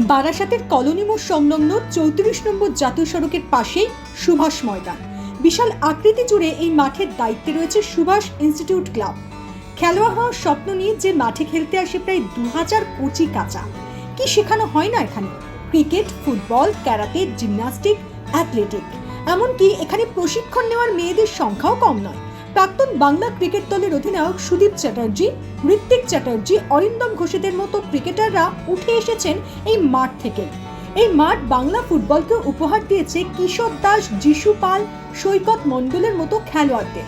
বারাসাতের কলোনি মোড় সংলগ্ন চৌত্রিশ নম্বর জাতীয় সড়কের পাশেই সুভাষ ময়দান। বিশাল আকৃতি জুড়ে এই মাঠের দায়িত্বে রয়েছে সুভাষ ইনস্টিটিউট ক্লাব। খেলোয়াড় হওয়ার স্বপ্ন নিয়ে যে মাঠে খেলতে আসে প্রায় দু হাজার কচি কাঁচা। কি শেখানো হয় না এখানে? Cricket, football karate gymnastic, athletic. এমনকি এখানে প্রশিক্ষণ নেওয়ার মেয়েদের সংখ্যাও কম নয়। প্রাক্তন বাংলা ক্রিকেট দলের অধিনায়ক সুদীপ চ্যাটার্জি, ঋত্বিক চ্যাটার্জি, অরিন্দম ঘোষেদের মতো ক্রিকেটাররা উঠে এসেছেন এই মাঠ থেকে। এই মাঠ বাংলা ফুটবলকে উপহার দিয়েছে কিশোর দাস, যিশু পাল, সৈকত মণ্ডলের মতো খেলোয়াড়দের।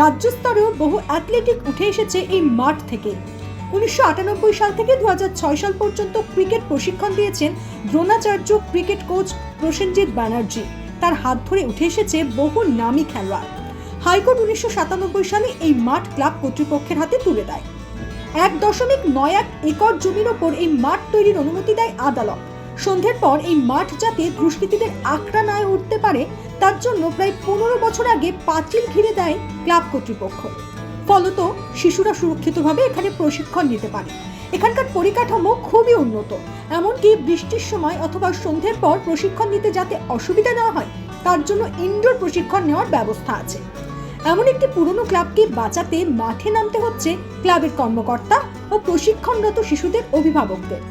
রাজ্য স্তরেও বহু অ্যাথলেটিক উঠে এসেছে এই মাঠ থেকে। উনিশশো আটানব্বই সাল থেকে দু হাজার ছয় সাল পর্যন্ত ক্রিকেট প্রশিক্ষণ দিয়েছেন দ্রোণাচার্য ক্রিকেট কোচ প্রসেনজিৎ ব্যানার্জি। তার হাত ধরে উঠে এসেছে বহু নামী খেলোয়াড়। হাইকোর্ট উনিশশো সাতানব্বই সালে এই মাঠ ক্লাব কর্তৃপক্ষের হাতে তুলে দেয়। এক দশমিক নয় এক একর জমির ওপর এই মাঠ তৈরির অনুমতি দেয় আদালত। সন্ধ্যের পর এই মাঠ যাতে দুষ্কৃতীদের আঁকড়া না হয়ে উঠতে পারে, তার জন্য প্রায় পনেরো বছর আগে পাঁচিল ঘিরে দেয় ক্লাব কর্তৃপক্ষ। ফলত শিশুরা সুরক্ষিতভাবে এখানে প্রশিক্ষণ নিতে পারে। এখানকার পরিকাঠামো খুবই উন্নত। এমনকি বৃষ্টির সময় অথবা সন্ধ্যের পর প্রশিক্ষণ নিতে যাতে অসুবিধা না হয়, তার জন্য ইনডোর প্রশিক্ষণ নেওয়ার ব্যবস্থা আছে। এমন একটি পুরনো ক্লাবকে বাঁচাতে মাঠে নামতে হচ্ছে ক্লাবের কর্মকর্তা ও প্রশিক্ষণরত শিশুদের অভিভাবকদের।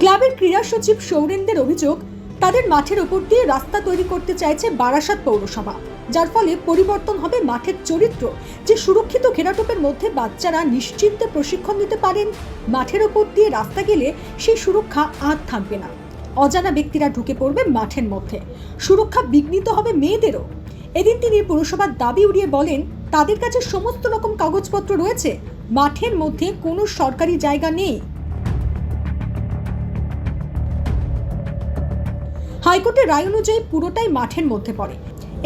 ক্লাবের ক্রীড়া সচিব সৌরেনদের অভিযোগ, তাদের মাঠের ওপর দিয়ে রাস্তা তৈরি করতে চাইছে বারাসাত পৌরসভা, যার ফলে পরিবর্তন হবে মাঠের চরিত্র, যে সুরক্ষিত ঘেরাটোপের মধ্যে বাচ্চারা নিশ্চিন্তে প্রশিক্ষণ নিতে পারেন। মাঠের ওপর দিয়ে রাস্তা গেলে সেই সুরক্ষা আর থাকবে না। অজানা ব্যক্তিরা ঢুকে পড়বে মাঠের মধ্যে। সুরক্ষা বিঘ্নিত হবে মেয়েদেরও। এদিন তিনি পুরসভার দাবি উড়িয়ে বলেন, তাদের কাছে সমস্ত রকম কাগজপত্র রয়েছে, মাঠের মধ্যে কোনো সরকারি জায়গা নেই। হাইকোর্টের রায় অনুযায়ী পুরোটাই মাঠের মধ্যে পড়ে।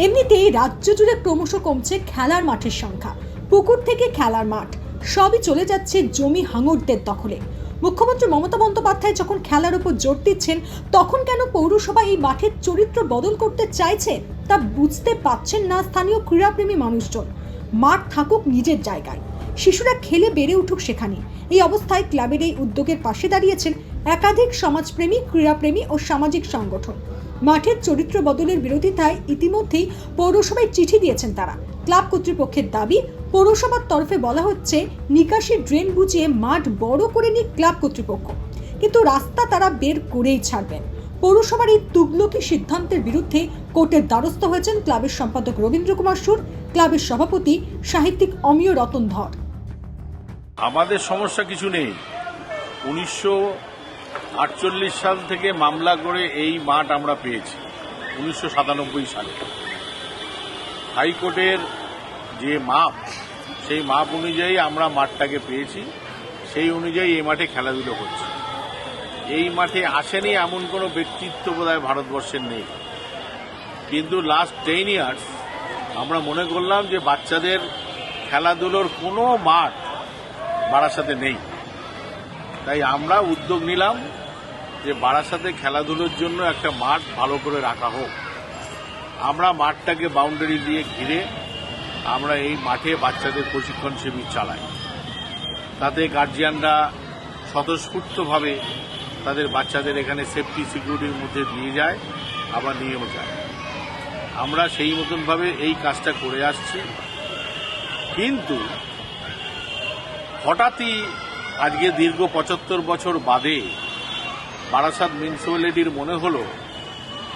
এমনিতেই রাজ্য জুড়ে ক্রমশ কমছে খেলার মাঠের সংখ্যা। পুকুর থেকে খেলার মাঠ, সবই চলে যাচ্ছে জমি হাঙরদের দখলে। মুখ্যমন্ত্রী মমতা বন্দ্যোপাধ্যায় যখন খেলার উপর জোর দিচ্ছেন, তখন কেন পৌরসভা এই মাঠের চরিত্র বদল করতে চাইছে তা বুঝতে পারছেন না স্থানীয় ক্রীড়াপ্রেমী মানুষজন। মাঠ থাকুক নিজের জায়গায়। শিশুরা খেলে বেড়ে উঠুক সেখানে। এই অবস্থায় ক্লাবের এই উদ্যোগের পাশে দাঁড়িয়েছেন একাধিক সমাজপ্রেমী, ক্রীড়াপ্রেমী ও সামাজিক সংগঠন। মাঠের চরিত্র বদলের বিরোধিতায় ইতিমধ্যেই পৌরসভায় চিঠি দিয়েছেন তারা। ক্লাব কর্তৃপক্ষের দাবি, পৌরসভার তরফে বলা হচ্ছে, নিকাশি ড্রেন বুঝিয়ে মাঠ বড় করে নিক ক্লাব কর্তৃপক্ষ। কিন্তু রাস্তা তারা বের করেই ছাড়বেন। পৌরসভার এই তুগলকি সিদ্ধান্তের বিরুদ্ধে কোর্টের দ্বারস্থ হয়েছেন ক্লাবের সম্পাদক রবীন্দ্র কুমার সুর, ক্লাবের সভাপতি সাহিত্যিক অমিয় রতন ধর। আমাদের সমস্যা কিছু নেই। উনিশশো আটচল্লিশ সাল থেকে মামলা করে এই মাঠ আমরা পেয়েছি, উনিশশো সাতানব্বই সালে। হাইকোর্টের যে মাপ, সেই মাপ অনুযায়ী আমরা মাঠটাকে পেয়েছি, সেই অনুযায়ী এই মাঠে খেলাধুলো হচ্ছে। এই মাঠে আসেনি এমন কোনো ব্যক্তিত্ব বোধহয় ভারতবর্ষের নেই। কিন্তু লাস্ট টেন ইয়ার্স আমরা মনে করলাম যে বাচ্চাদের খেলাধুলোর কোনো মাঠ বারাসাতে নেই। তাই আমরা উদ্যোগ নিলাম যে বারাসাতে খেলাধুলোর জন্য একটা মাঠ ভালো করে রাখা হোক। আমরা মাঠটাকে বাউন্ডারি দিয়ে ঘিরে আমরা এই মাঠে বাচ্চাদের প্রশিক্ষণ শিবির চালাই। তাতে গার্জিয়ানরা স্বতঃস্ফূর্তভাবে তাদের বাচ্চাদের এখানে সেফটি সিকিউরিটির মধ্যে দিয়ে যায়, আবার নিয়েও যায়। আমরা সেই মতনভাবে এই কাজটা করে আসছি। কিন্তু হঠাৎই আজকে দীর্ঘ পঁচাত্তর বছর বাদে বারাসাত মিউনিসিপ্যালিটির মনে হলো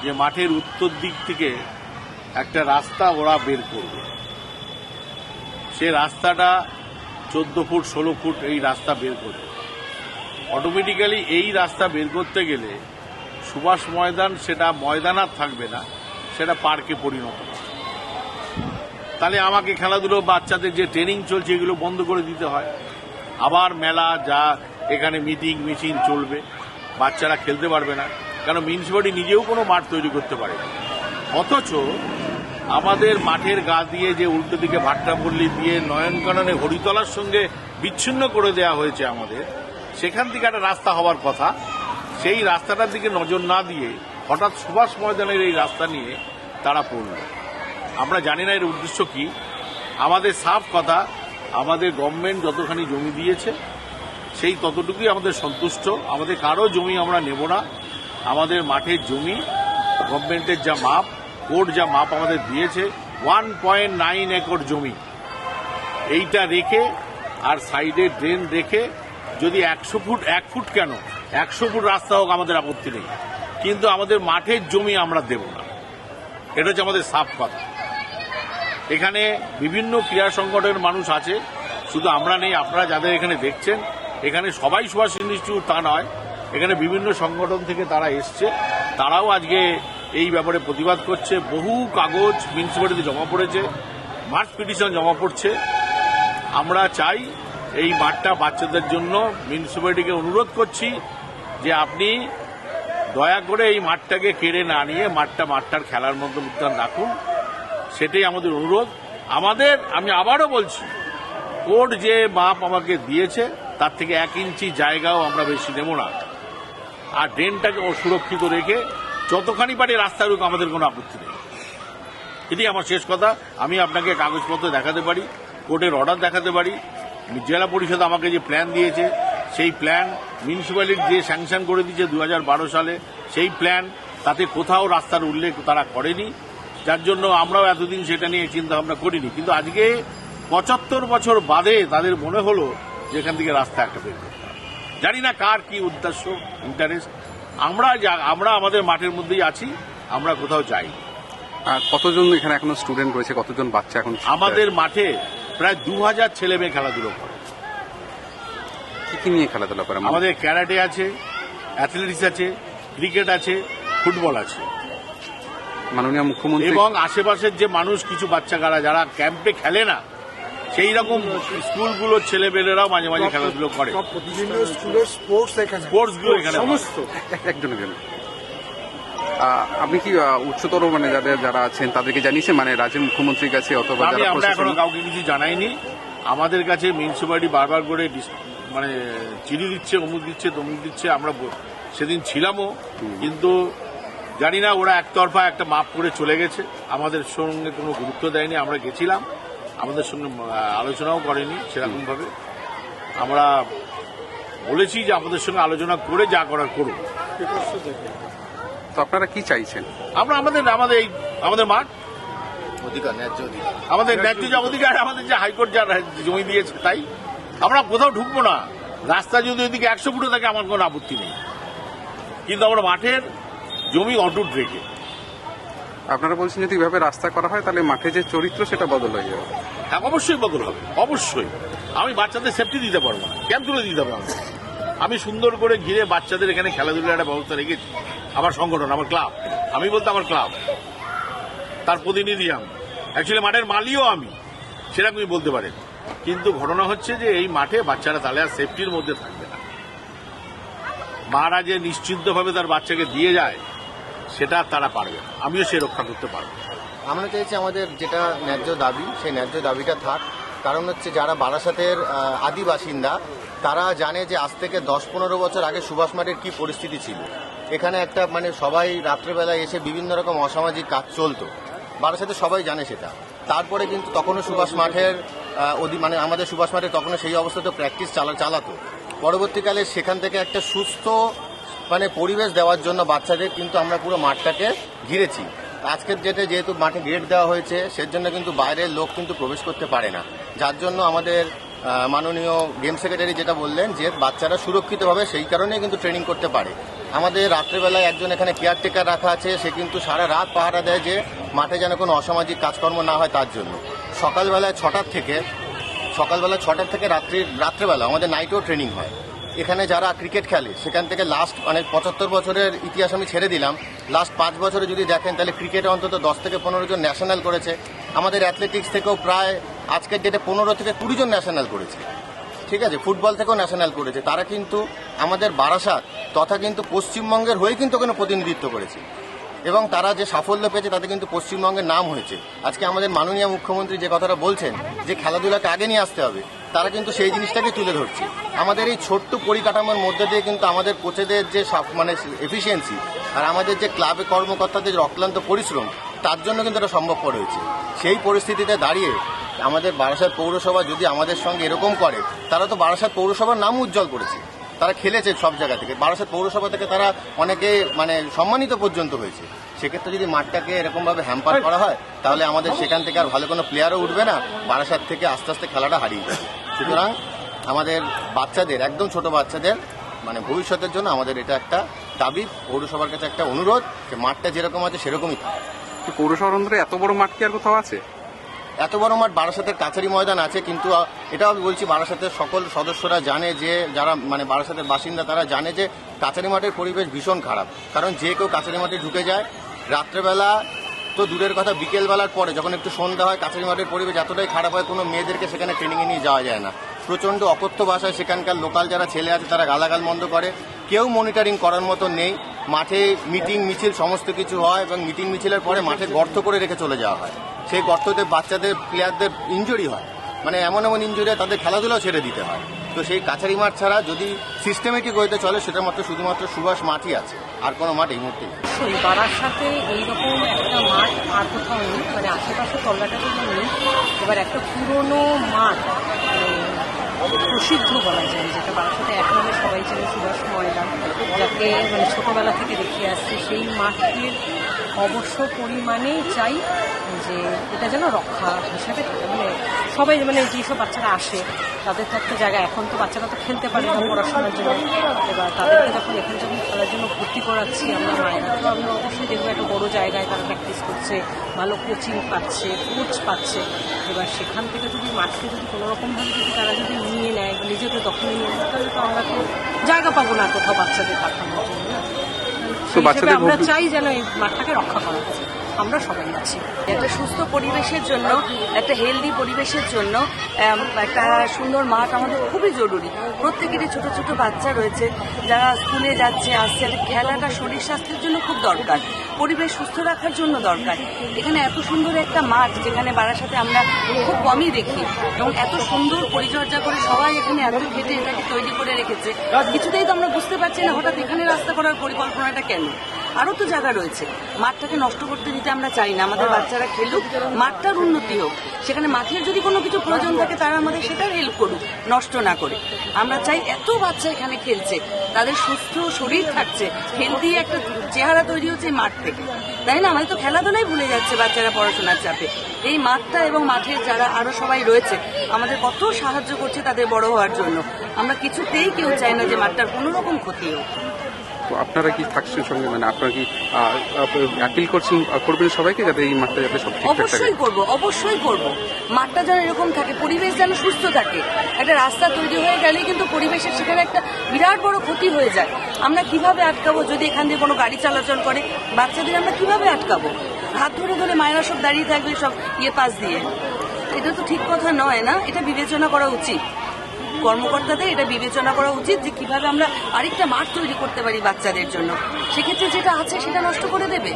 যে মাঠের উত্তর দিক থেকে একটা রাস্তা ওরা বের করবে। সে রাস্তাটা চোদ্দ ফুট, ষোলো ফুট এই রাস্তা বের করবে। অটোমেটিক্যালি এই রাস্তা বের করতে গেলে সুভাষ ময়দান সেটা ময়দান আর থাকবে না, সেটা পার্কে পরিণত তাহলে আমাকে খেলাধুলো বাচ্চাদের যে ট্রেনিং চলছে এগুলো বন্ধ করে দিতে হয় আবার মেলা যা এখানে মিটিং মিছিল চলবে, বাচ্চারা খেলতে পারবে না কারণ মিউনিসিপালিটি নিজেও কোনো মাঠ তৈরি করতে পারে। অথচ আমাদের মাঠের গা দিয়ে যে উল্টো দিকে ভাট্টাপল্লি দিয়ে নয়নকাননে হরিতলার সঙ্গে বিচ্ছিন্ন করে দেওয়া হয়েছে আমাদের সেখান থেকে একটা রাস্তা হওয়ার কথা। সেই রাস্তাটার দিকে নজর না দিয়ে হঠাৎ সুভাষ ময়দানের এই রাস্তা নিয়ে তারা পড়ল। আমরা জানি না এর উদ্দেশ্য কি। আমাদের সাফ কথা, আমাদের গভর্নমেন্ট যতখানি জমি দিয়েছে, সেই ততটুকুই আমাদের সন্তুষ্ট। আমাদের কারও জমি আমরা নেব না। আমাদের মাঠের জমি গভর্নমেন্টের যা মাপ কোর্ট যা মাপ আমাদের দিয়েছে ওয়ান পয়েন্ট নাইন একর জমি। এইটা রেখে আর সাইডে ড্রেন রেখে যদি একশো ফুট, এক ফুট কেন? একশো ফুট রাস্তা হোক, আমাদের আপত্তি নেই। কিন্তু আমাদের মাঠের জমি আমরা দেব না। এটা হচ্ছে আমাদের সাফ কথা। এখানে বিভিন্ন ক্রীড়া সংগঠনের মানুষ আছে। শুধু আমরা নেই, আপনারা যাদের এখানে দেখছেন, এখানে সবাই সুভাষ ইনস্টিটিউট তা নয়, এখানে বিভিন্ন সংগঠন থেকে তারা এসছে। তারাও আজকে এই ব্যাপারে প্রতিবাদ করছে। বহু কাগজ মিউনিসিপ্যালিটিতে জমা পড়েছে মার্চ পিটিশন জমা পড়ছে। আমরা চাই এই মাঠটা বাচ্চাদের জন্য মিউনিসিপ্যালিটিকে অনুরোধ করছি যে আপনি দয়া করে এই মাঠটাকে কেড়ে না নিয়ে মাঠটা মাঠটার খেলার মধ্যে উদ্যান রাখুন। সেটাই আমাদের অনুরোধ। আমাদের, আমি আবারও বলছি, কোর্ট যে মাপ আমাকে দিয়েছে, তার থেকে এক ইঞ্চি জায়গাও আমরা বেশি নেব না। আর ড্রেনটাকে সুরক্ষিত রেখে যতখানি পারি রাস্তার রুখ আমাদের কোনো আপত্তি নেই। এটাই আমার শেষ কথা। আমি আপনাকে কাগজপত্র দেখাতে পারি, কোর্টের অর্ডার দেখাতে পারি। জেলা পরিষদ আমাকে যে প্ল্যান দিয়েছে সেই প্ল্যান মিউনিসিপ্যালিটি যে স্যাংশন করে দিয়েছে দু হাজার বারো সালে সেই প্ল্যান তাতে কোথাও রাস্তার উল্লেখ তারা করেনি। যার জন্য আমরাও এতদিন সেটা নিয়ে চিন্তা ভাবনা করিনি। কিন্তু আজকে পঁচাত্তর বছর বাদে তাদের মনে হলো যে এখান থেকে রাস্তা একটা বের করতে জানি না কার কি উদ্দেশ্য ইন্টারেস্ট আমরা আমরা আমাদের মাঠের মধ্যেই আছি আমরা কোথাও যাই কতজন এখানে এখনও স্টুডেন্ট রয়েছে? কতজন বাচ্চা এখন আমাদের মাঠে প্রায় দু হাজার ছেলে মেয়ে খেলাধুলো করে। কি কি নিয়ে খেলাধুলা করে আমাদের ক্যারাটে আছে অ্যাথলেটিক্স আছে ক্রিকেট আছে ফুটবল আছে। মাননীয় মুখ্যমন্ত্রী এবং আশেপাশের যে মানুষ কিছু বাচ্চা কারা যারা ক্যাম্পে খেলে না সেই রকম স্কুলগুলোর ছেলেমেয়েরাও মাঝে মাঝে খেলাধুলো করে। স্পোর্টসগুলো এখানে। সমস্ত। একজনের জন্য। আহ, আপনি কি উচ্চতর মানে যাদের যারা আছেন তাদেরকে জানিয়েছেন? মানে রাজ্যের মুখ্যমন্ত্রীর কাছে অথবা যারা আমরা এখনও কাউকে কিছু জানাইনি। আমাদের কাছে মিউনিসিপালিটি বারবার করে মানে চিঠি দিচ্ছে অমুক দিচ্ছে তমুক দিচ্ছে আমরা সেদিন ছিলামও। কিন্তু জানি না ওরা একতরফা একটা মাপ করে চলে গেছে। আমাদের সঙ্গে কোনো গুরুত্ব দেয়নি আমরা গেছিলাম। আমাদের সঙ্গে আলোচনাও করেনি সেরকমভাবে। আমরা বলেছি যে আমাদের সঙ্গে আলোচনা করে যা করার করুন। তো আপনারা কি চাইছেন? আমরা আমাদের আমাদের এই আমাদের মাঠ। অধিকার ন্যায্য অধিকার। আমাদের ন্যায্য যে অধিকার আমাদের যে হাইকোর্ট যা জমি দিয়েছে তাই? আমরা কোথাও ঢুকবো না। রাস্তা যদি ওইদিকে একশো ফুটে থাকে আমার কোনো আপত্তি নেই। কিন্তু আমরা মাঠের জমি অটুট রেখে। আপনারা বলছেন যদি এভাবে রাস্তা করা হয় তাহলে মাঠে যে চরিত্র সেটা বদল হয়ে যাবে। হ্যাঁ অবশ্যই বদল হবে। অবশ্যই। আমি বাচ্চাদের সেফটি দিতে পারব না। ক্যাম্প তুলে দিতে পারব আমাকে আমি সুন্দর করে ঘিরে বাচ্চাদের এখানে খেলাধুলার একটা ব্যবস্থা রেখেছি। আমার সংগঠন, আমার ক্লাব। আমি বলতে আমার ক্লাব। তার প্রতিনিধি আমি। অ্যাকচুয়ালি মাঠের মালিও আমি। সেরকমই বলতে পারেন। কিন্তু ঘটনা হচ্ছে যে এই মাঠে বাচ্চারা তাহলে আর সেফটির মধ্যে থাকবে না। মারা যে নিশ্চিন্তভাবে তার বাচ্চাকে দিয়ে যায়, সেটা তারা পারবে আমিও সে রক্ষা করতে পারব। আমরা চাইছি আমাদের যেটা ন্যায্য দাবি, সেই ন্যায্য দাবিটা থাক। কারণ হচ্ছে যারা বারাসাতের আদি বাসিন্দা, তারা জানে যে আজ থেকে দশ পনেরো বছর আগে সুভাষ মাঠের কি পরিস্থিতি ছিল। এখানে একটা মানে সবাই রাত্রেবেলায় এসে বিভিন্ন রকম অসামাজিক কাজ চলতো। বারাসাতে সবাই জানে সেটা। তারপরে কিন্তু তখনও সুভাষ মাঠের অধি- মানে আমাদের সুভাষ মাঠে তখনও সেই অবস্থাতে প্র্যাকটিস চালা, চালাতো। পরবর্তীকালে সেখান থেকে একটা সুস্থ মানে পরিবেশ দেওয়ার জন্য বাচ্চাদের কিন্তু আমরা পুরো মাঠটাকে ঘিরেছি। আজকের ডেটে যেহেতু মাঠে গেট দেওয়া হয়েছে, সেজন্য কিন্তু বাইরের লোক কিন্তু প্রবেশ করতে পারে না। যার জন্য আমাদের মাননীয় গেম সেক্রেটারি যেটা বললেন যে বাচ্চারা সুরক্ষিতভাবে সেই কারণেই কিন্তু ট্রেনিং করতে পারে। আমাদের রাত্রেবেলায় একজন এখানে কেয়ারটেকার রাখা আছে, সে কিন্তু সারা রাত পাহারা দেয় যে মাঠে যেন কোনো অসামাজিক কাজকর্ম না হয় তার জন্য। সকালবেলায় ছটার থেকে, সকালবেলা ছটার থেকে রাত্রি, রাত্রেবেলা, আমাদের নাইটেও ট্রেনিং হয়। এখানে যারা ক্রিকেট খেলে, সেখান থেকে লাস্ট মানে পঁচাত্তর বছরের ইতিহাস আমি ছেড়ে দিলাম। লাস্ট পাঁচ বছরে যদি দেখেন, তাহলে ক্রিকেটে অন্তত দশ থেকে পনেরো জন ন্যাশনাল করেছে। আমাদের অ্যাথলেটিক্স থেকেও প্রায় আজকের ডেটে পনেরো থেকে কুড়ি জন ন্যাশনাল করেছে। ঠিক আছে? ফুটবল থেকেও ন্যাশনাল করেছে। তারা কিন্তু আমাদের বারাসাত তথা কিন্তু পশ্চিমবঙ্গের হয়ে কিন্তু ওখানে প্রতিনিধিত্ব করেছে। এবং তারা যে সাফল্য পেয়েছে, তাতে কিন্তু পশ্চিমবঙ্গের নাম হয়েছে। আজকে আমাদের মাননীয় মুখ্যমন্ত্রী যে কথাটা বলছেন, যে খেলাধুলাকে আগে নিয়ে আসতে হবে তারা কিন্তু সেই জিনিসটাকে তুলে ধরছে। আমাদের এই ছোট্ট পরিকাঠামোর মধ্যে দিয়ে কিন্তু আমাদের কোচেদের যে সাফ- মানে এফিসিয়েন্সি আর আমাদের যে ক্লাবে কর্মকর্তাদের যে অক্লান্ত পরিশ্রম তার জন্য কিন্তু এটা সম্ভবপর হয়েছে। সেই পরিস্থিতিতে দাঁড়িয়ে আমাদের বারাসাত পৌরসভা যদি আমাদের সঙ্গে এরকম করে তারা তো বারাসাত পৌরসভার নাম উজ্জ্বল করেছে। তারা খেলেছে সব জায়গা থেকে। বারাসাত পৌরসভা থেকে তারা অনেকে মানে সম্মানিত পর্যন্ত হয়েছে। সেক্ষেত্রে যদি মাঠটাকে এরকমভাবে হ্যাম্পার করা হয় তাহলে আমাদের সেখান থেকে আর ভালো কোনো প্লেয়ারও উঠবে না। বারাসাত থেকে আস্তে আস্তে খেলাটা হারিয়ে যাবে। সুতরাং আমাদের বাচ্চাদের একদম ছোট বাচ্চাদের মানে ভবিষ্যতের জন্য আমাদের এটা একটা দাবি। পৌরসভার কাছে একটা অনুরোধ যে মাঠটা যেরকম আছে সেরকমই থাকে। পৌরসভার অন্তরে এত বড় মাঠ কি আর কোথাও আছে? এত বড় মাঠ বারাসাতের কাছারি ময়দান আছে কিন্তু এটাও আমি বলছি বারাসাতের সকল সদস্যরা জানে যে যারা মানে বারাসাতের বাসিন্দা তারা জানে যে কাছারি মাঠের পরিবেশ ভীষণ খারাপ। কারণ যে কেউ কাছারি মাঠে ঢুকে যায় রাত্রেবেলা তো দূরের কথা বিকেলবেলার পরে, যখন একটু সন্ধ্যা হয়, কাছারি মাঠের পরিবেশ এতটাই খারাপ হয়, কোনো মেয়েদেরকে সেখানে ট্রেনিংয়ে নিয়ে যাওয়া যায় না। প্রচণ্ড অকথ্য ভাষায় সেখানকার লোকাল যারা ছেলে আছে, তারা গালাগাল মন্দ করে। কেউ মনিটরিং করার মতো নেই। মাঠে মিটিং মিছিল, সমস্ত কিছু হয় এবং মিটিং মিছিলের পরে মাঠে গর্ত করে রেখে চলে যাওয়া হয়। সেই গর্ততে বাচ্চাদের প্লেয়ারদের ইঞ্জুরি হয়। মানে এমন এমন ইঞ্জুরি তাদের খেলাধুলাও ছেড়ে দিতে হয়। তো সেই কাছারি মাঠ ছাড়া যদি সিস্টেমেটিক ওয়েতে চলে, সেটা মাত্র শুধুমাত্র সুভাষ মাঠই আছে। আর কোনো মাঠ এই মুহূর্তে পাড়ার সাথে এইরকম একটা মাঠ আর কোথাও নেই। মানে আশেপাশে তল্লাটাতে নেই, এবার একটা পুরনো মাঠ মানে প্রসিদ্ধ বলা যায়, যেটা সাথে এক নামে সবাই চেনে সুভাষ ময়দান যাকে মানে ছোটবেলা থেকে দেখে আসছে। সেই মাঠটির অবশ্য পরিমাণেই চাই যে এটা যেন রক্ষা হিসাবে মানে সবাই মানে যেসব বাচ্চারা আসে তাদের তো একটা জায়গা। এখন তো বাচ্চারা তো খেলতে পারে না পড়াশোনার জন্য। এবার তাদেরকে যখন এখানে যখন খেলার জন্য ভর্তি করাচ্ছি আমরা মায়েরা তো আমরা অবশ্যই দেখব একটা বড় জায়গায় তারা প্র্যাকটিস করছে ভালো কোচিং পাচ্ছে কোচ পাচ্ছে। এবার সেখান থেকে যদি মাঠকে যদি কোনো রকমভাবে যদি তারা যদি নিয়ে নেয় বা নিজেদের দখলে নিয়ে নেয় তাহলে তো আমরা তো জায়গা পাবো না কোথাও বাচ্চাদের পাঠানোর জন্য। আমরা চাই যেন এই মাঠটাকে রক্ষা করা আমরা সবাই আছি। একটা সুস্থ পরিবেশের জন্য, একটা হেলদি পরিবেশের জন্য একটা সুন্দর মাঠ আমাদের খুবই জরুরি। প্রত্যেকেরই ছোট ছোট বাচ্চা রয়েছে, যারা স্কুলে যাচ্ছে, আসছে খেলাটা শরীর স্বাস্থ্যের জন্য খুব দরকার, পরিবেশ সুস্থ রাখার জন্য দরকার। এখানে এত সুন্দর একটা মাঠ, যেখানে বারাসাতে আমরা খুব কমই দেখি, এবং এত সুন্দর পরিচর্যা করে সবাই এখানে এত খেটে এটাকে তৈরি করে রেখেছে। কিছুতেই তো আমরা বুঝতে পারছি না, হঠাৎ এখানে রাস্তা করার পরিকল্পনাটা কেন? আরও তো জায়গা রয়েছে। মাঠটাকে নষ্ট করতে দিতে আমরা চাই না। আমাদের বাচ্চারা খেলুক, মাঠটার উন্নতি হোক। সেখানে মাঠের যদি কোনো কিছু প্রয়োজন থাকে, তারা আমাদের সেটার হেল্প করুক, নষ্ট না করে। আমরা চাই এত বাচ্চা এখানে খেলছে, তাদের সুস্থ শরীর থাকছে হেলদি একটা চেহারা তৈরি হচ্ছে মাঠ থেকে। তাই না? আমাদের তো খেলাধুলাই ভুলে যাচ্ছে বাচ্চারা পড়াশোনার চাপে। এই মাঠটা এবং মাঠের যারা আরও সবাই রয়েছে, আমাদের কত সাহায্য করছে তাদের বড় হওয়ার জন্য। আমরা কিছুতেই কেউ চাই না যে মাঠটার কোনো রকম ক্ষতি হোক। আপনারা কি থাকছেন সঙ্গে? মানে আপনারা কি অ্যাপিল করছেন করবেন সবাইকে যাতে এই মাঠটা যাতে সব অবশ্যই করব অবশ্যই করব। মাঠটা যেন এরকম থাকে, পরিবেশ যেন সুস্থ থাকে। একটা রাস্তা তৈরি হয়ে গেলে কিন্তু পরিবেশের সেখানে একটা বিরাট বড় ক্ষতি হয়ে যায়। আমরা কীভাবে আটকাবো যদি এখান দিয়ে কোনো গাড়ি চলাচল করে? বাচ্চাদের আমরা কীভাবে আটকাবো? হাত ধরে ধরে মায়েরা সব দাঁড়িয়ে থাকবে সব ইয়ে পাশ দিয়ে। এটা তো ঠিক কথা নয় না? এটা বিবেচনা করা উচিত। কর্মকর্তাদের এটা বিবেচনা করা উচিত যে কীভাবে আমরা আরেকটা মাঠ তৈরি করতে পারি বাচ্চাদের জন্য। সেক্ষেত্রে যেটা আছে সেটা নষ্ট করে দেবে।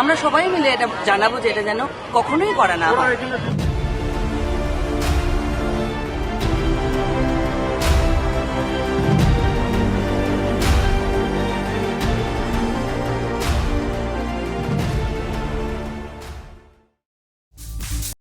আমরা সবাই মিলে এটা জানাব যে এটা যেন কখনোই করা না হয়।